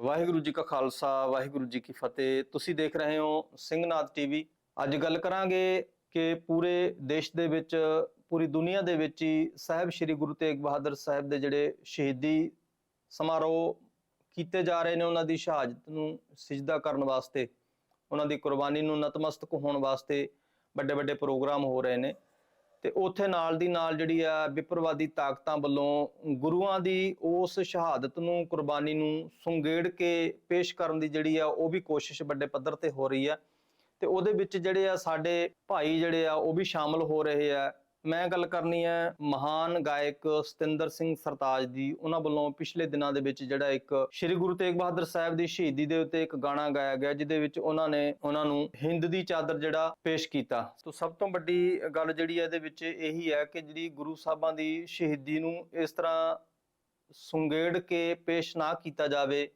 ਵਾਹਿਗੁਰੂ ਜੀ ਕਾ ਖਾਲਸਾ, ਵਾਹਿਗੁਰੂ ਜੀ ਕੀ ਫਤਿਹ। ਤੁਸੀਂ ਦੇਖ ਰਹੇ ਹੋ ਸਿੰਘਨਾਥ ਟੀਵੀ। ਅੱਜ ਗੱਲ ਕਰਾਂਗੇ ਕਿ ਪੂਰੇ ਦੇਸ਼ ਦੇ ਵਿੱਚ, ਪੂਰੀ ਦੁਨੀਆ ਦੇ ਵਿੱਚ ਹੀ ਸਾਹਿਬ ਸ੍ਰੀ ਗੁਰੂ ਤੇਗ ਬਹਾਦਰ ਸਾਹਿਬ ਦੇ ਜਿਹੜੇ ਸ਼ਹੀਦੀ ਸਮਾਰੋਹ ਕੀਤੇ ਜਾ ਰਹੇ ਨੇ, ਉਹਨਾਂ ਦੀ ਸ਼ਹਾਦਤ ਨੂੰ ਸਿਜਦਾ ਕਰਨ ਵਾਸਤੇ, ਉਹਨਾਂ ਦੀ ਕੁਰਬਾਨੀ ਨੂੰ ਨਤਮਸਤਕ ਹੋਣ ਵਾਸਤੇ ਵੱਡੇ ਵੱਡੇ ਪ੍ਰੋਗਰਾਮ ਹੋ ਰਹੇ ਨੇ। ਤੇ ਉੱਥੇ ਨਾਲ ਦੀ ਨਾਲ ਜਿਹੜੀ ਆ ਵਿਪਰਵਾਦੀ ਤਾਕਤਾਂ ਵੱਲੋਂ ਗੁਰੂਆਂ ਦੀ ਉਸ ਸ਼ਹਾਦਤ ਨੂੰ, ਕੁਰਬਾਨੀ ਨੂੰ ਸੁੰਗੇੜ ਕੇ ਪੇਸ਼ ਕਰਨ ਦੀ ਜਿਹੜੀ ਆ ਉਹ ਵੀ ਕੋਸ਼ਿਸ਼ ਵੱਡੇ ਪੱਧਰ ਤੇ ਹੋ ਰਹੀ ਆ। ਤੇ ਉਹਦੇ ਵਿੱਚ ਜਿਹੜੇ ਆ ਸਾਡੇ ਭਾਈ ਜਿਹੜੇ ਆ ਉਹ ਵੀ ਸ਼ਾਮਲ ਹੋ ਰਹੇ ਆ। ਮੈਂ ਗੱਲ ਕਰਨੀ ਹੈ ਮਹਾਨ ਗਾਇਕ ਸਤਿੰਦਰ ਸਿੰਘ ਸਰਤਾਜ ਦੀ। ਉਹਨਾਂ ਵੱਲੋਂ ਪਿਛਲੇ ਦਿਨਾਂ ਦੇ ਵਿੱਚ ਜਿਹੜਾ ਇੱਕ ਸ੍ਰੀ ਗੁਰੂ ਤੇਗ ਬਹਾਦਰ ਸਾਹਿਬ ਦੀ ਸ਼ਹੀਦੀ ਦੇ ਉੱਤੇ ਇੱਕ ਗਾਣਾ ਗਾਇਆ ਗਿਆ, ਜਿਹਦੇ ਵਿੱਚ ਉਹਨਾਂ ਨੇ ਉਹਨਾਂ ਨੂੰ ਹਿੰਦ ਦੀ ਚਾਦਰ ਜਿਹੜਾ ਪੇਸ਼ ਕੀਤਾ। ਤੋਂ ਸਭ ਤੋਂ ਵੱਡੀ ਗੱਲ ਜਿਹੜੀ ਹੈ ਇਹਦੇ ਵਿੱਚ ਇਹੀ ਹੈ ਕਿ ਜਿਹੜੀ ਗੁਰੂ ਸਾਹਿਬਾਂ ਦੀ ਸ਼ਹੀਦੀ ਨੂੰ ਇਸ ਤਰ੍ਹਾਂ ਸੁੰਗੇੜ ਕੇ ਪੇਸ਼ ਨਾ ਕੀਤਾ ਜਾਵੇ,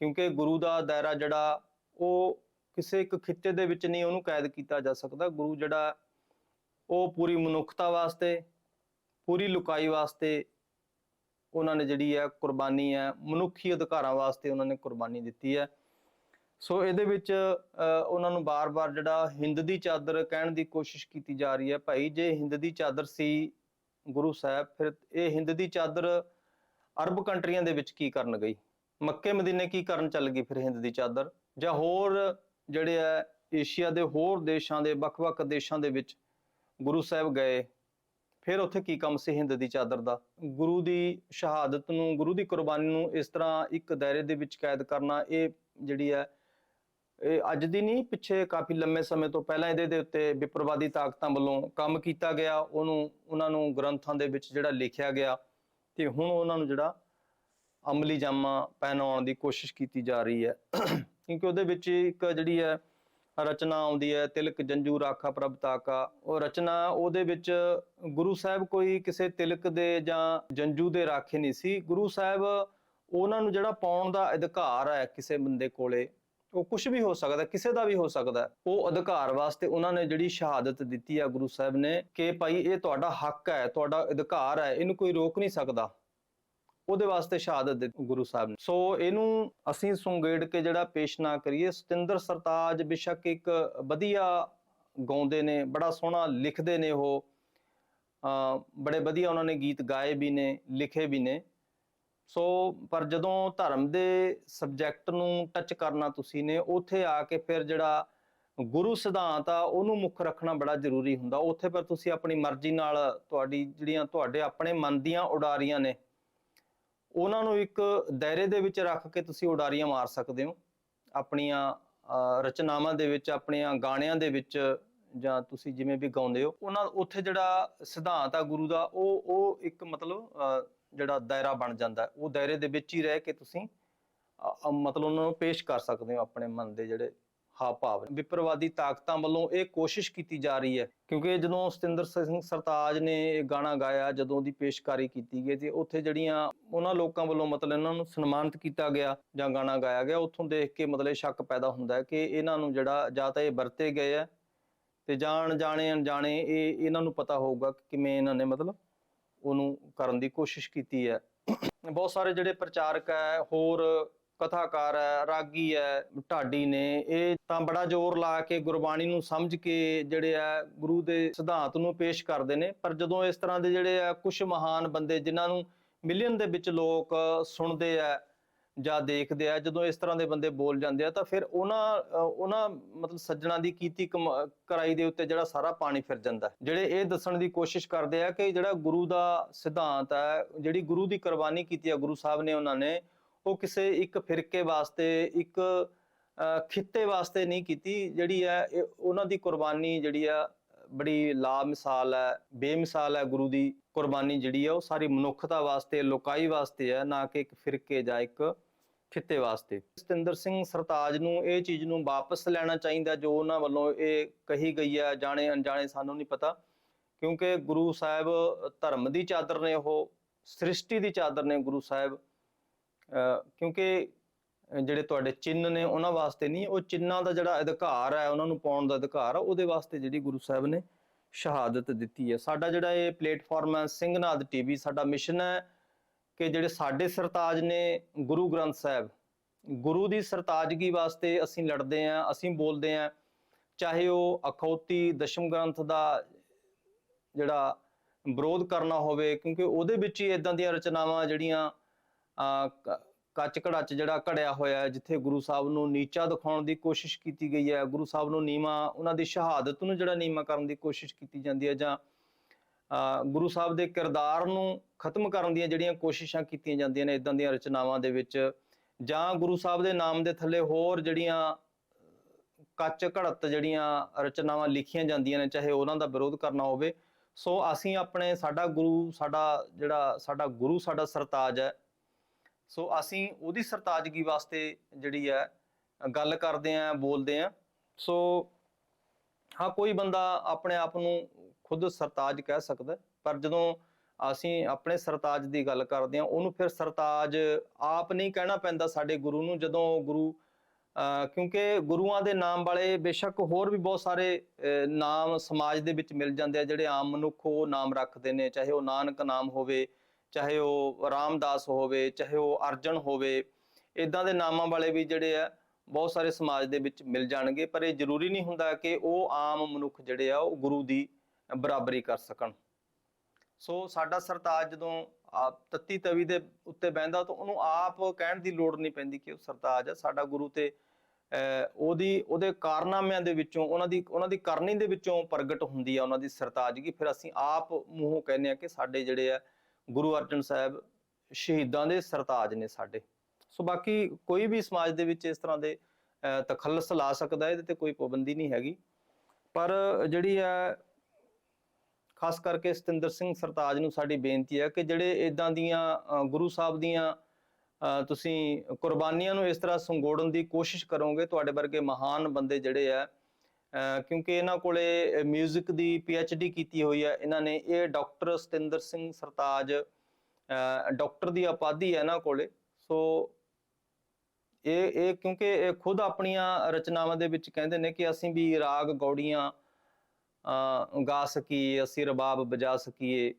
ਕਿਉਂਕਿ ਗੁਰੂ ਦਾ ਦਾਇਰਾ ਜਿਹੜਾ ਉਹ ਕਿਸੇ ਇੱਕ ਖਿੱਤੇ ਦੇ ਵਿੱਚ ਨਹੀਂ ਉਹਨੂੰ ਕੈਦ ਕੀਤਾ ਜਾ ਸਕਦਾ। ਗੁਰੂ ਜਿਹੜਾ ਉਹ ਪੂਰੀ ਮਨੁੱਖਤਾ ਵਾਸਤੇ, ਪੂਰੀ ਲੁਕਾਈ ਵਾਸਤੇ ਉਹਨਾਂ ਨੇ ਜਿਹੜੀ ਹੈ ਕੁਰਬਾਨੀ ਹੈ, ਮਨੁੱਖੀ ਅਧਿਕਾਰਾਂ ਵਾਸਤੇ ਉਹਨਾਂ ਨੇ ਕੁਰਬਾਨੀ ਦਿੱਤੀ ਹੈ। ਸੋ ਇਹਦੇ ਵਿੱਚ ਉਹਨਾਂ ਨੂੰ ਬਾਰ-ਬਾਰ ਜਿਹੜਾ ਹਿੰਦ ਦੀ ਚਾਦਰ ਕਹਿਣ ਦੀ ਕੋਸ਼ਿਸ਼ ਕੀਤੀ ਜਾ ਰਹੀ ਹੈ, ਭਾਈ ਜੇ ਹਿੰਦ ਦੀ ਚਾਦਰ ਸੀ ਗੁਰੂ ਸਾਹਿਬ, ਫਿਰ ਇਹ ਹਿੰਦ ਦੀ ਚਾਦਰ ਅਰਬ ਕੰਟਰੀਆਂ ਦੇ ਵਿੱਚ ਕੀ ਕਰਨ ਗਈ? ਮੱਕੇ ਮਦੀਨੇ ਕੀ ਕਰਨ ਚੱਲ ਗਈ ਫਿਰ ਹਿੰਦ ਦੀ ਚਾਦਰ? ਜਾਂ ਹੋਰ ਜਿਹੜੇ ਆ ਏਸ਼ੀਆ ਦੇ ਹੋਰ ਦੇਸ਼ਾਂ ਦੇ, ਵੱਖ-ਵੱਖ ਦੇਸ਼ਾਂ ਦੇ ਵਿੱਚ ਗੁਰੂ ਸਾਹਿਬ ਗਏ, ਫਿਰ ਉੱਥੇ ਕੀ ਕੰਮ ਸੀ ਹਿੰਦ ਦੀ ਚਾਦਰ ਦਾ? ਗੁਰੂ ਦੀ ਸ਼ਹਾਦਤ ਨੂੰ, ਗੁਰੂ ਦੀ ਕੁਰਬਾਨੀ ਨੂੰ ਇਸ ਤਰ੍ਹਾਂ ਇੱਕ ਦਾਇਰੇ ਦੇ ਵਿੱਚ ਕੈਦ ਕਰਨਾ ਇਹ ਜਿਹੜੀ ਹੈ, ਇਹ ਅੱਜ ਦੀ ਨਹੀਂ, ਪਿੱਛੇ ਕਾਫੀ ਲੰਮੇ ਸਮੇਂ ਤੋਂ ਪਹਿਲਾਂ ਇਹਦੇ ਦੇ ਉੱਤੇ ਵਿਪਰਵਾਦੀ ਤਾਕਤਾਂ ਵੱਲੋਂ ਕੰਮ ਕੀਤਾ ਗਿਆ। ਉਹਨੂੰ, ਉਹਨਾਂ ਨੂੰ ਗ੍ਰੰਥਾਂ ਦੇ ਵਿੱਚ ਜਿਹੜਾ ਲਿਖਿਆ ਗਿਆ ਤੇ ਹੁਣ ਉਹਨਾਂ ਨੂੰ ਜਿਹੜਾ ਅਮਲੀ ਜਾਮਾ ਪਹਿਨਾਉਣ ਦੀ ਕੋਸ਼ਿਸ਼ ਕੀਤੀ ਜਾ ਰਹੀ ਹੈ। ਕਿਉਂਕਿ ਉਹਦੇ ਵਿੱਚ ਇੱਕ ਜਿਹੜੀ ਹੈ ਰਚਨਾ ਆਉਂਦੀ ਹੈ, ਤਿਲਕ, ਜੰਜੂ, ਰਾਖਾ, ਪ੍ਰਭ ਤਾਕਾ। ਉਹ ਰਚਨਾ ਉਹਦੇ ਵਿੱਚ ਗੁਰੂ ਸਾਹਿਬ ਕੋਈ ਕਿਸੇ ਤਿਲਕ ਦੇ ਜਾਂ ਜੰਜੂ ਦੇ ਰਾਖੇ ਨਹੀਂ ਸੀ। ਗੁਰੂ ਸਾਹਿਬ ਉਹਨਾਂ ਨੂੰ ਜਿਹੜਾ ਪਾਉਣ ਦਾ ਅਧਿਕਾਰ ਹੈ ਕਿਸੇ ਬੰਦੇ ਕੋਲੇ, ਉਹ ਕੁਝ ਵੀ ਹੋ ਸਕਦਾ, ਕਿਸੇ ਦਾ ਵੀ ਹੋ ਸਕਦਾ ਉਹ ਅਧਿਕਾਰ ਵਾਸਤੇ ਉਹਨਾਂ ਨੇ ਜਿਹੜੀ ਸ਼ਹਾਦਤ ਦਿੱਤੀ ਆ ਗੁਰੂ ਸਾਹਿਬ ਨੇ ਕਿ ਭਾਈ ਇਹ ਤੁਹਾਡਾ ਹੱਕ ਹੈ, ਤੁਹਾਡਾ ਅਧਿਕਾਰ ਹੈ, ਇਹਨੂੰ ਕੋਈ ਰੋਕ ਨਹੀਂ ਸਕਦਾ। ਉਹਦੇ ਵਾਸਤੇ ਸ਼ਹਾਦਤ ਦਿੱਤੀ ਗੁਰੂ ਸਾਹਿਬ ਨੇ। ਸੋ ਇਹਨੂੰ ਅਸੀਂ ਸੁੰਗੇੜ ਕੇ ਜਿਹੜਾ ਪੇਸ਼ ਨਾ ਕਰੀਏ, ਸਤਿੰਦਰ ਸਰਤਾਜ ਬਿਸ਼ੱਕ ਇੱਕ ਵਧੀਆ ਗਾਉਂਦੇ ਨੇ, ਬੜਾ ਸੋਹਣਾ ਲਿਖਦੇ ਨੇ ਉਹ। ਬੜੇ ਵਧੀਆ ਉਹਨਾਂ ਨੇ ਗੀਤ ਗਾਏ ਵੀ ਨੇ, ਲਿਖੇ ਵੀ ਨੇ। ਸੋ ਪਰ ਜਦੋਂ ਧਰਮ ਦੇ ਸਬਜੈਕਟ ਨੂੰ ਟੱਚ ਕਰਨਾ ਤੁਸੀਂ ਨੇ, ਉੱਥੇ ਆ ਕੇ ਫਿਰ ਜਿਹੜਾ ਗੁਰੂ ਸਿਧਾਂਤ ਆ, ਉਹਨੂੰ ਮੁੱਖ ਰੱਖਣਾ ਬੜਾ ਜ਼ਰੂਰੀ ਹੁੰਦਾ। ਉੱਥੇ ਪਰ ਤੁਸੀਂ ਆਪਣੀ ਮਰਜ਼ੀ ਨਾਲ ਤੁਹਾਡੀ ਜਿਹੜੀਆਂ ਤੁਹਾਡੇ ਆਪਣੇ ਮਨ ਦੀਆਂ ਉਡਾਰੀਆਂ ਨੇ ਉਹਨਾਂ ਨੂੰ ਇੱਕ ਦਾਇਰੇ ਦੇ ਵਿੱਚ ਰੱਖ ਕੇ ਤੁਸੀਂ ਉਡਾਰੀਆਂ ਮਾਰ ਸਕਦੇ ਹੋ। ਆਪਣੀਆਂ ਰਚਨਾਵਾਂ ਦੇ ਵਿੱਚ, ਆਪਣੀਆਂ ਗਾਣਿਆਂ ਦੇ ਵਿੱਚ ਜਾਂ ਤੁਸੀਂ ਜਿਵੇਂ ਵੀ ਗਾਉਂਦੇ ਹੋ, ਉਹਨਾਂ ਉੱਥੇ ਜਿਹੜਾ ਸਿਧਾਂਤ ਆ ਗੁਰੂ ਦਾ, ਉਹ ਉਹ ਇੱਕ ਮਤਲਬ ਜਿਹੜਾ ਦਾਇਰਾ ਬਣ ਜਾਂਦਾ। ਉਹ ਦਾਇਰੇ ਦੇ ਵਿੱਚ ਹੀ ਰਹਿ ਕੇ ਤੁਸੀਂ ਮਤਲਬ ਉਹਨਾਂ ਨੂੰ ਪੇਸ਼ ਕਰ ਸਕਦੇ ਹੋ ਆਪਣੇ ਮਨ ਦੇ ਜਿਹੜੇ ਹਾਵ ਵਿਪਰਵਾਦੀ ਤਾਕਤਾਂ ਵੱਲੋਂ ਇਹ ਕੋਸ਼ਿਸ਼ ਕੀਤੀ ਜਾ ਰਹੀ ਹੈ, ਕਿਉਂਕਿ ਜਦੋਂ ਸਤਿੰਦਰ ਸਿੰਘ ਸਰਤਾਜ ਨੇ ਇਹ ਗਾਣਾ ਗਾਇਆ, ਜਦੋਂ ਦੀ ਪੇਸ਼ਕਾਰੀ ਕੀਤੀ ਗਈ ਤੇ ਉੱਥੇ ਜਿਹੜੀਆਂ ਉਹਨਾਂ ਲੋਕਾਂ ਵੱਲੋਂ ਮਤਲਬ ਇਹਨਾਂ ਨੂੰ ਸਨਮਾਨਿਤ ਕੀਤਾ ਗਿਆ ਜਾਂ ਗਾਣਾ ਗਾਇਆ ਗਿਆ, ਉੱਥੋਂ ਦੇਖ ਕੇ ਮਤਲਬ ਸ਼ੱਕ ਪੈਦਾ ਹੁੰਦਾ ਹੈ ਕਿ ਇਹਨਾਂ ਨੂੰ ਜਿਹੜਾ ਜਾਂ ਤਾਂ ਇਹ ਵਰਤੇ ਗਏ ਆ ਤੇ ਜਾਣ ਜਾਣੇ ਅਣਜਾਣੇ ਇਹ ਇਹਨਾਂ ਨੂੰ ਪਤਾ ਹੋਊਗਾ ਕਿ ਕਿਵੇਂ ਇਹਨਾਂ ਨੇ ਮਤਲਬ ਉਹਨੂੰ ਕਰਨ ਦੀ ਕੋਸ਼ਿਸ਼ ਕੀਤੀ ਹੈ। ਬਹੁਤ ਸਾਰੇ ਜਿਹੜੇ ਪ੍ਰਚਾਰਕ ਹੈ, ਹੋਰ ਕਥਾਕਾਰ ਹੈ, ਰਾਗੀ ਹੈ, ਢਾਡੀ ਨੇ, ਇਹ ਤਾਂ ਬੜਾ ਜ਼ੋਰ ਲਾ ਕੇ ਗੁਰਬਾਣੀ ਨੂੰ ਸਮਝ ਕੇ ਜਿਹੜੇ ਆ ਗੁਰੂ ਦੇ ਸਿਧਾਂਤ ਨੂੰ ਪੇਸ਼ ਕਰਦੇ ਨੇ, ਪਰ ਜਦੋਂ ਇਸ ਤਰ੍ਹਾਂ ਦੇ ਜਿਹੜੇ ਆ ਕੁਝ ਮਹਾਨ ਬੰਦੇ ਜਿਨ੍ਹਾਂ ਨੂੰ ਮਿਲੀਅਨ ਦੇ ਵਿੱਚ ਲੋਕ ਸੁਣਦੇ ਆ ਜਾਂ ਦੇਖਦੇ ਆ, ਜਦੋਂ ਇਸ ਤਰ੍ਹਾਂ ਦੇ ਬੰਦੇ ਬੋਲ ਜਾਂਦੇ ਆ, ਤਾਂ ਫਿਰ ਉਹਨਾਂ ਉਹਨਾਂ ਮਤਲਬ ਸੱਜਣਾ ਦੀ ਕੀਤੀ ਕਮ- ਕਰਾਈ ਦੇ ਉੱਤੇ ਜਿਹੜਾ ਸਾਰਾ ਪਾਣੀ ਫਿਰ ਜਾਂਦਾ। ਜਿਹੜੇ ਇਹ ਦੱਸਣ ਦੀ ਕੋਸ਼ਿਸ਼ ਕਰਦੇ ਆ ਕਿ ਜਿਹੜਾ ਗੁਰੂ ਦਾ ਸਿਧਾਂਤ ਹੈ, ਜਿਹੜੀ ਗੁਰੂ ਦੀ ਕੁਰਬਾਨੀ ਕੀਤੀ ਆ, ਗੁਰੂ ਸਾਹਿਬ ਨੇ ਉਹਨਾਂ ਨੇ ਉਹ ਕਿਸੇ ਇੱਕ ਫਿਰਕੇ ਵਾਸਤੇ ਇੱਕ ਅ, ਖਿੱਤੇ ਵਾਸਤੇ ਨਹੀਂ ਕੀਤੀ ਜਿਹੜੀ ਹੈ ਉਹਨਾਂ ਦੀ ਕੁਰਬਾਨੀ ਜਿਹੜੀ ਆ ਬੜੀ ਲਾ ਮਿਸਾਲ ਹੈ ਬੇਮਿਸਾਲ ਹੈ ਗੁਰੂ ਦੀ ਕੁਰਬਾਨੀ ਜਿਹੜੀ ਹੈ ਉਹ ਸਾਰੀ ਮਨੁੱਖਤਾ ਵਾਸਤੇ ਲੋਕਾਈ ਵਾਸਤੇ ਹੈ ਨਾ ਕਿ ਇੱਕ ਫਿਰਕੇ ਜਾਂ ਇੱਕ ਖਿੱਤੇ ਵਾਸਤੇ। ਸਤਿੰਦਰ ਸਿੰਘ ਸਰਤਾਜ ਨੂੰ ਇਹ ਚੀਜ਼ ਨੂੰ ਵਾਪਸ ਲੈਣਾ ਚਾਹੀਦਾ ਜੋ ਉਹਨਾਂ ਵੱਲੋਂ ਇਹ ਕਹੀ ਗਈ ਹੈ ਜਾਣੇ ਅਣਜਾਣੇ ਸਾਨੂੰ ਨਹੀਂ ਪਤਾ ਕਿਉਂਕਿ ਗੁਰੂ ਸਾਹਿਬ ਧਰਮ ਦੀ ਚਾਦਰ ਨੇ ਉਹ ਸ੍ਰਿਸ਼ਟੀ ਦੀ ਚਾਦਰ ਨੇ ਗੁਰੂ ਸਾਹਿਬ। ਕਿਉਂਕਿ ਜਿਹੜੇ ਤੁਹਾਡੇ ਚਿੰਨ ਨੇ ਉਹਨਾਂ ਵਾਸਤੇ ਨਹੀਂ, ਉਹ ਚਿੰਨਾਂ ਦਾ ਜਿਹੜਾ ਅਧਿਕਾਰ ਹੈ, ਉਹਨਾਂ ਨੂੰ ਪਾਉਣ ਦਾ ਅਧਿਕਾਰ ਆ, ਉਹਦੇ ਵਾਸਤੇ ਜਿਹੜੀ ਗੁਰੂ ਸਾਹਿਬ ਨੇ ਸ਼ਹਾਦਤ ਦਿੱਤੀ ਹੈ। ਸਾਡਾ ਜਿਹੜਾ ਇਹ ਪਲੇਟਫਾਰਮ ਹੈ, ਸਿੰਘਨਾਦ ਟੀਵੀ, ਸਾਡਾ ਮਿਸ਼ਨ ਹੈ ਕਿ ਜਿਹੜੇ ਸਾਡੇ ਸਰਤਾਜ ਨੇ ਗੁਰੂ ਗ੍ਰੰਥ ਸਾਹਿਬ, ਗੁਰੂ ਦੀ ਸਰਤਾਜਗੀ ਵਾਸਤੇ ਅਸੀਂ ਲੜਦੇ ਆਂ ਅਸੀਂ ਬੋਲਦੇ ਆਂ ਚਾਹੇ ਉਹ ਅਖੌਤੀ, ਦਸ਼ਮ ਗ੍ਰੰਥ ਦਾ ਜਿਹੜਾ ਵਿਰੋਧ ਕਰਨਾ ਹੋਵੇ, ਕਿਉਂਕਿ ਉਹਦੇ ਵਿੱਚ ਹੀ ਇਦਾਂ ਦੀਆਂ ਰਚਨਾਵਾਂ ਜਿਹੜੀਆਂ ਅਹ, ਕ- ਕੱਚ ਘੜਾਚ ਜਿਹੜਾ ਘੜਿਆ ਹੋਇਆ ਹੈ ਜਿੱਥੇ ਗੁਰੂ ਸਾਹਿਬ ਨੂੰ ਨੀਚਾ ਦਿਖਾਉਣ ਦੀ ਕੋਸ਼ਿਸ਼ ਕੀਤੀ ਗਈ ਹੈ ਗੁਰੂ ਸਾਹਿਬ ਨੂੰ ਨੀਵਾ ਉਹਨਾਂ ਦੀ ਸ਼ਹਾਦਤ ਨੂੰ ਜਿਹੜਾ ਨੀਵਾ ਕਰਨ ਦੀ ਕੋਸ਼ਿਸ਼ ਕੀਤੀ ਜਾਂਦੀ ਹੈ ਜਾਂ ਗੁਰੂ ਸਾਹਿਬ ਦੇ ਕਿਰਦਾਰ ਨੂੰ ਖਤਮ ਕਰਨ ਦੀਆਂ ਜਿਹੜੀਆਂ ਕੋਸ਼ਿਸ਼ਾਂ ਕੀਤੀਆਂ ਜਾਂਦੀਆਂ ਨੇ ਇਦਾਂ ਦੀਆਂ ਰਚਨਾਵਾਂ ਦੇ ਵਿੱਚ ਜਾਂ ਗੁਰੂ ਸਾਹਿਬ ਦੇ ਨਾਮ ਦੇ ਥੱਲੇ ਹੋਰ ਜਿਹੜੀਆਂ ਕੱਚ ਘੜਤ ਜਿਹੜੀਆਂ ਰਚਨਾਵਾਂ ਲਿਖੀਆਂ ਜਾਂਦੀਆਂ ਨੇ ਚਾਹੇ ਉਹਨਾਂ ਦਾ ਵਿਰੋਧ ਕਰਨਾ ਹੋਵੇ ਸੋ ਅਸੀਂ ਆਪਣੇ ਸਾਡਾ ਗੁਰੂ ਸਾਡਾ ਜਿਹੜਾ ਸਾਡਾ ਗੁਰੂ ਸਾਡਾ ਸਰਤਾਜ ਹੈ ਸੋ ਅਸੀਂ ਉਹਦੀ ਸਰਤਾਜਗੀ ਵਾਸਤੇ ਜਿਹੜੀ ਹੈ, ਗੱਲ ਕਰਦੇ ਆਂ ਬੋਲਦੇ ਆਂ ਸੋ ਹਾਂ, ਕੋਈ ਬੰਦਾ ਆਪਣੇ ਆਪ ਨੂੰ ਖੁਦ ਸਰਤਾਜ ਕਹਿ ਸਕਦਾ ਪਰ ਜਦੋਂ ਅਸੀਂ ਆਪਣੇ ਸਰਤਾਜ ਦੀ ਗੱਲ ਕਰਦੇ ਆਂ ਉਹਨੂੰ ਫਿਰ ਸਰਤਾਜ ਆਪ ਨਹੀਂ ਕਹਿਣਾ ਪੈਂਦਾ ਸਾਡੇ ਗੁਰੂ ਨੂੰ, ਜਦੋਂ ਗੁਰੂ ਅਹ ਕਿਉਂਕਿ ਗੁਰੂਆਂ ਦੇ ਨਾਮ ਵਾਲੇ ਬੇਸ਼ੱਕ ਹੋਰ ਵੀ ਬਹੁਤ ਸਾਰੇ ਨਾਮ ਸਮਾਜ ਦੇ ਵਿੱਚ ਮਿਲ ਜਾਂਦੇ ਆ, ਜਿਹੜੇ ਆਮ ਮਨੁੱਖ ਉਹ ਨਾਮ ਰੱਖਦੇ ਨੇ, ਚਾਹੇ ਉਹ ਨਾਨਕ ਨਾਮ ਹੋਵੇ ਚਾਹੇ ਉਹ ਰਾਮਦਾਸ ਹੋਵੇ, ਚਾਹੇ ਉਹ ਅਰਜਨ ਹੋਵੇ ਇਦਾਂ ਦੇ ਨਾਮਾਂ ਵਾਲੇ ਵੀ ਜਿਹੜੇ ਆ, ਬਹੁਤ ਸਾਰੇ ਸਮਾਜ ਦੇ ਵਿੱਚ ਮਿਲ ਜਾਣਗੇ, ਪਰ ਇਹ ਜ਼ਰੂਰੀ ਨਹੀਂ ਹੁੰਦਾ ਕਿ ਉਹ ਆਮ ਮਨੁੱਖ ਜਿਹੜੇ ਆ, ਉਹ ਗੁਰੂ ਦੀ ਬਰਾਬਰੀ ਕਰ ਸਕਣ। ਸੋ ਸਾਡਾ ਸਰਤਾਜ ਜਦੋਂ ਤੱਤੀ ਤਵੀ ਦੇ ਉੱਤੇ ਬਹਿੰਦਾ ਤਾਂ ਉਹਨੂੰ ਆਪ ਕਹਿਣ ਦੀ ਲੋੜ ਨਹੀਂ ਪੈਂਦੀ ਕਿ ਉਹ ਸਰਤਾਜ ਹੈ ਸਾਡਾ ਗੁਰੂ ਤੇ ਅਹ ਉਹਦੀ, ਉਹਦੇ ਕਾਰਨਾਮਿਆਂ ਦੇ ਵਿੱਚੋਂ, ਉਹਨਾਂ ਦੀ ਉਹਨਾਂ ਦੀ ਕਰਨੀ ਦੇ ਵਿੱਚੋਂ ਪ੍ਰਗਟ ਹੁੰਦੀ ਆ, ਉਹਨਾਂ ਦੀ ਸਰਤਾਜਗੀ। ਫਿਰ ਅਸੀਂ ਆਪ ਮੂੰਹੋਂ ਕਹਿੰਦੇ ਆ ਕਿ ਸਾਡੇ ਜਿਹੜੇ ਆ ਗੁਰੂ ਅਰਜਨ ਸਾਹਿਬ ਸ਼ਹੀਦਾਂ ਦੇ ਸਰਤਾਜ ਨੇ ਸਾਡੇ। ਸੋ ਬਾਕੀ ਕੋਈ ਵੀ ਸਮਾਜ ਦੇ ਵਿੱਚ ਇਸ ਤਰ੍ਹਾਂ ਦੇ ਤਖੱਲਸ ਲਾ ਸਕਦਾ, ਇਹਦੇ ਤੇ ਕੋਈ ਪਾਬੰਦੀ ਨਹੀਂ ਹੈਗੀ। ਪਰ ਜਿਹੜੀ ਹੈ, ਖਾਸ ਕਰਕੇ ਸਤਿੰਦਰ ਸਿੰਘ ਸਰਤਾਜ ਨੂੰ ਸਾਡੀ ਬੇਨਤੀ ਹੈ ਕਿ ਜਿਹੜੇ ਇਦਾਂ ਦੀਆਂ ਗੁਰੂ ਸਾਹਿਬ ਦੀਆਂ ਤੁਸੀਂ ਕੁਰਬਾਨੀਆਂ ਨੂੰ ਇਸ ਤਰ੍ਹਾਂ ਸੰਗੋੜਨ ਦੀ ਕੋਸ਼ਿਸ਼ ਕਰੋਗੇ, ਤੁਹਾਡੇ ਵਰਗੇ ਮਹਾਨ ਬੰਦੇ ਜਿਹੜੇ ਆ ਕਿਉਂਕਿ ਇਹਨਾਂ ਕੋਲੇ 뮤직 ਦੀ ਡੀ ਕੀਤੀ ਹੋਈ ਹੈ। ਇਹਨਾਂ ਨੇ ਇਹ ਡਾਕਟਰ ਸਤਿੰਦਰ ਸਿੰਘ ਸਰਤਾਜ ਅਹ, ਡਾਕਟਰ ਦੀ ਉਪਾਧੀ ਹੈ ਇਹਨਾਂ ਕੋਲੇ। ਸੋ ਇਹ ਇਹ ਕਿਉਂਕਿ ਇਹ ਖੁਦ ਆਪਣੀਆਂ ਰਚਨਾਵਾਂ ਦੇ ਵਿੱਚ ਕਹਿੰਦੇ ਨੇ ਕਿ ਅਸੀਂ ਵੀ ਰਾਗ ਗੌੜੀਆਂ ਅਹ, ਗਾ ਸਕੀਏ ਅਸੀਂ ਰਬਾਬ ਵਜਾ ਸਕੀਏ।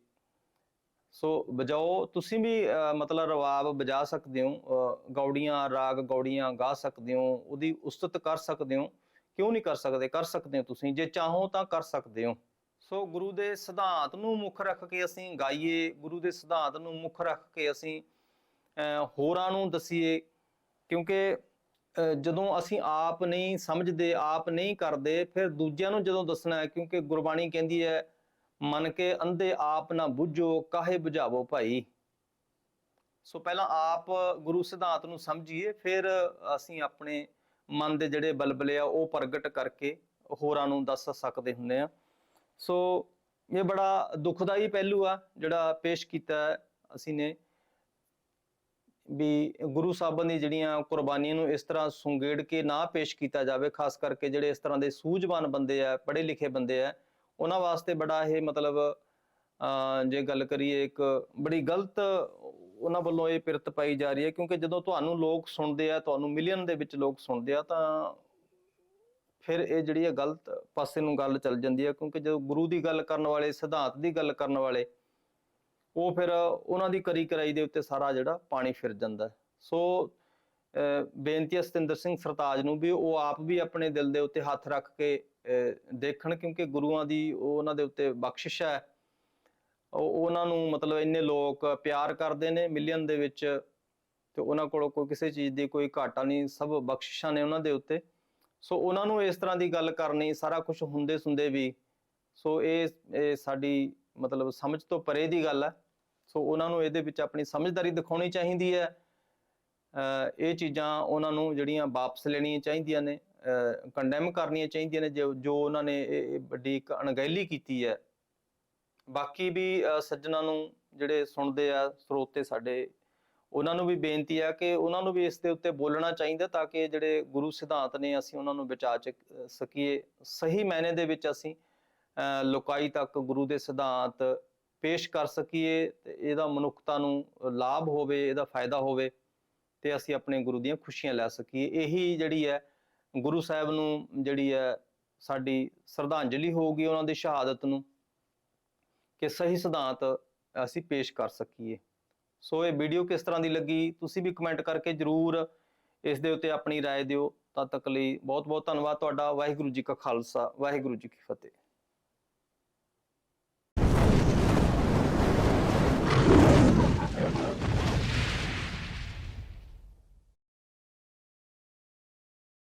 ਸੋ ਵਜਾਓ ਤੁਸੀਂ ਵੀ ਅਹ, ਮਤਲਬ ਰਬਾਬ ਵਜਾ ਸਕਦੇ ਹੋ ਗੌੜੀਆਂ ਰਾਗ ਗੌੜੀਆਂ ਗਾ ਸਕਦੇ ਹੋ ਉਹਦੀ ਉਸਤਤ ਕਰ ਸਕਦੇ ਹੋ। ਕਿਉਂ ਨਹੀਂ ਕਰ ਸਕਦੇ? ਕਰ ਸਕਦੇ ਹੋ ਤੁਸੀਂ। ਜੇ ਚਾਹੋ ਤਾਂ ਕਰ ਸਕਦੇ ਹੋ। ਸੋ ਗੁਰੂ ਦੇ ਸਿਧਾਂਤ ਨੂੰ ਮੁੱਖ ਰੱਖ ਕੇ ਅਸੀਂ ਗਾਈਏ। ਗੁਰੂ ਦੇ ਸਿਧਾਂਤ ਨੂੰ ਮੁੱਖ ਰੱਖ ਕੇ ਅਸੀਂ ਹੋਰਾਂ ਨੂੰ ਦਸੀਏ। ਕਿਉਂਕਿ ਜਦੋਂ ਅਸੀਂ ਆਪ ਨਹੀਂ ਸਮਝਦੇ, ਆਪ ਨਹੀਂ ਕਰਦੇ, ਫਿਰ ਦੂਜਿਆਂ ਨੂੰ ਜਦੋਂ ਦੱਸਣਾ ਹੈ, ਕਿਉਂਕਿ ਗੁਰਬਾਣੀ ਕਹਿੰਦੀ ਹੈ, ਮਨ ਕੇ ਅੰਧੇ ਆਪ ਨਾ ਬੁੱਝੋ, ਕਾਹੇ ਬੁਝਾਵੋ ਭਾਈ? ਸੋ ਪਹਿਲਾਂ ਆਪ ਗੁਰੂ ਸਿਧਾਂਤ ਨੂੰ ਸਮਝੀਏ, ਫਿਰ ਅਸੀਂ ਆਪਣੇ ਮਨ ਦੇ ਜਿਹੜੇ ਬਲਬਲੇ ਆ ਉਹ ਪ੍ਰਗਟ ਕਰਕੇ ਹੋਰਾਂ ਨੂੰ ਦੱਸ ਸਕਦੇ ਹੁੰਦੇ ਆ। ਸੋ ਇਹ ਬੜਾ ਦੁਖਦਾਈ ਪਹਿਲੂ ਆ ਜਿਹੜਾ ਪੇਸ਼ ਕੀਤਾ ਅਸੀਂ ਨੇ ਵੀ ਗੁਰੂ ਸਾਹਿਬਾਂ ਦੀ ਜਿਹੜੀਆਂ ਕੁਰਬਾਨੀਆਂ ਨੂੰ ਇਸ ਤਰ੍ਹਾਂ ਸੁੰਗੇੜ ਕੇ ਨਾ ਪੇਸ਼ ਕੀਤਾ ਜਾਵੇ ਖਾਸ ਕਰਕੇ ਜਿਹੜੇ ਇਸ ਤਰ੍ਹਾਂ ਦੇ ਸੂਝਵਾਨ ਬੰਦੇ ਆ ਪੜ੍ਹੇ ਲਿਖੇ ਬੰਦੇ ਆ ਉਹਨਾਂ ਵਾਸਤੇ ਬੜਾ ਇਹ ਮਤਲਬ ਅਹ, ਜੇ ਗੱਲ ਕਰੀਏ ਇੱਕ ਬੜੀ ਗਲਤ ਉਹਨਾਂ ਵੱਲੋਂ ਇਹ ਪਿਰਤ ਪਾਈ ਜਾ ਰਹੀ ਹੈ ਕਿਉਂਕਿ ਜਦੋਂ ਤੁਹਾਨੂੰ ਲੋਕ ਸੁਣਦੇ ਆ ਤੁਹਾਨੂੰ ਮਿਲੀਅਨ ਦੇ ਵਿੱਚ ਲੋਕ ਸੁਣਦੇ ਆ ਤਾਂ ਫਿਰ ਇਹ ਜਿਹੜੀ ਹੈ ਗਲਤ ਪਾਸੇ ਨੂੰ ਗੱਲ ਚੱਲ ਜਾਂਦੀ ਹੈ ਕਿਉਂਕਿ ਜਦੋਂ ਗੁਰੂ ਦੀ ਗੱਲ ਕਰਨ ਵਾਲੇ ਸਿਧਾਂਤ ਦੀ ਗੱਲ ਕਰਨ ਵਾਲੇ ਉਹ ਫਿਰ ਉਹਨਾਂ ਦੀ ਕਰੀ ਕਰਾਈ ਦੇ ਉੱਤੇ ਸਾਰਾ ਜਿਹੜਾ ਪਾਣੀ ਫਿਰ ਜਾਂਦਾ ਸੋ ਅਹ, ਬੇਨਤੀ ਸਤਿੰਦਰ ਸਿੰਘ ਸਰਤਾਜ ਨੂੰ ਵੀ ਉਹ ਆਪ ਵੀ ਆਪਣੇ ਦਿਲ ਦੇ ਉੱਤੇ ਹੱਥ ਰੱਖ ਕੇ ਅਹ, ਦੇਖਣ ਕਿਉਂਕਿ ਗੁਰੂਆਂ ਦੀ ਉਹਨਾਂ ਦੇ ਉੱਤੇ ਬਖਸ਼ਿਸ਼ ਹੈ। ਉਹਨਾਂ ਨੂੰ ਮਤਲਬ ਇੰਨੇ ਲੋਕ ਪਿਆਰ ਕਰਦੇ ਨੇ ਮਿਲੀਅਨ ਦੇ ਵਿੱਚ ਤੇ ਉਹਨਾਂ ਕੋਲ ਕੋਈ ਕਿਸੇ ਚੀਜ਼ ਦੀ ਕੋਈ ਘਾਟਾ ਨਹੀਂ, ਸਭ ਬਖਸ਼ਿਸ਼ਾਂ ਨੇ ਉਹਨਾਂ ਦੇ ਉੱਤੇ। ਸੋ ਉਹਨਾਂ ਨੂੰ ਇਸ ਤਰ੍ਹਾਂ ਦੀ ਗੱਲ ਕਰਨੀ, ਸਾਰਾ ਕੁਝ ਹੁੰਦੇ ਸੁੰਦੇ ਵੀ, ਸੋ ਇਹ ਇਹ ਸਾਡੀ ਮਤਲਬ ਸਮਝ ਤੋਂ ਪਰੇ ਦੀ ਗੱਲ ਹੈ। ਸੋ ਉਹਨਾਂ ਨੂੰ ਇਹਦੇ ਵਿੱਚ ਆਪਣੀ ਸਮਝਦਾਰੀ ਦਿਖਾਉਣੀ ਚਾਹੀਦੀ ਹੈ। ਇਹ ਚੀਜ਼ਾਂ ਉਹਨਾਂ ਨੂੰ ਜਿਹੜੀਆਂ ਵਾਪਸ ਲੈਣੀਆਂ ਚਾਹੀਦੀਆਂ ਨੇ ਕੰਡੈਮ ਕਰਨੀਆਂ ਚਾਹੀਦੀਆਂ ਨੇ ਜੋ ਉਹਨਾਂ ਨੇ ਇਹ ਇਹ ਵੱਡੀ ਇੱਕ ਅਣਗਹਿਲੀ ਕੀਤੀ ਹੈ। ਬਾਕੀ ਵੀ ਅਹ ਸੱਜਣਾ ਨੂੰ ਜਿਹੜੇ ਸੁਣਦੇ ਆ, ਸਰੋਤੇ ਸਾਡੇ, ਉਹਨਾਂ ਨੂੰ ਵੀ ਬੇਨਤੀ ਹੈ ਕਿ ਉਹਨਾਂ ਨੂੰ ਵੀ ਇਸ ਦੇ ਉੱਤੇ ਬੋਲਣਾ ਚਾਹੀਦਾ ਤਾਂ ਕਿ ਜਿਹੜੇ ਗੁਰੂ ਸਿਧਾਂਤ ਨੇ, ਅਸੀਂ ਉਹਨਾਂ ਨੂੰ ਬਚਾ ਚ ਸਕੀਏ। ਸਹੀ ਮਾਇਨੇ ਦੇ ਵਿੱਚ ਅਸੀਂ ਅਹ ਲੋਕਾਈ ਤੱਕ ਗੁਰੂ ਦੇ ਸਿਧਾਂਤ ਪੇਸ਼ ਕਰ ਸਕੀਏ ਤੇ ਇਹਦਾ ਮਨੁੱਖਤਾ ਨੂੰ ਲਾਭ ਹੋਵੇ, ਇਹਦਾ ਫਾਇਦਾ ਹੋਵੇ ਤੇ ਅਸੀਂ ਆਪਣੇ ਗੁਰੂ ਦੀਆਂ ਖੁਸ਼ੀਆਂ ਲੈ ਸਕੀਏ। ਇਹੀ ਜਿਹੜੀ ਹੈ, ਗੁਰੂ ਸਾਹਿਬ ਨੂੰ ਜਿਹੜੀ ਹੈ, ਸਾਡੀ ਸ਼ਰਧਾਂਜਲੀ ਹੋਊਗੀ ਉਹਨਾਂ ਦੀ ਸ਼ਹਾਦਤ ਨੂੰ। ਕਿ ਸਹੀ ਸਿਧਾਂਤ ਅਸੀਂ ਪੇਸ਼ ਕਰ ਸਕੀਏ ਸੋ ਇਹ ਵੀਡੀਓ ਕਿਸ ਤਰ੍ਹਾਂ ਦੀ ਲੱਗੀ ਤੁਸੀਂ ਵੀ ਕਮੈਂਟ ਕਰਕੇ ਜਰੂਰ ਇਸ ਦੇ ਉੱਤੇ ਆਪਣੀ رائے ਦਿਓ ਤਦ ਤੱਕ ਲਈ ਬਹੁਤ ਬਹੁਤ ਧੰਨਵਾਦ ਤੁਹਾਡਾ ਵਾਹਿਗੁਰੂ ਜੀ ਕਾ ਖਾਲਸਾ ਵਾਹਿਗੁਰੂ ਜੀ ਕੀ ਫਤਿਹ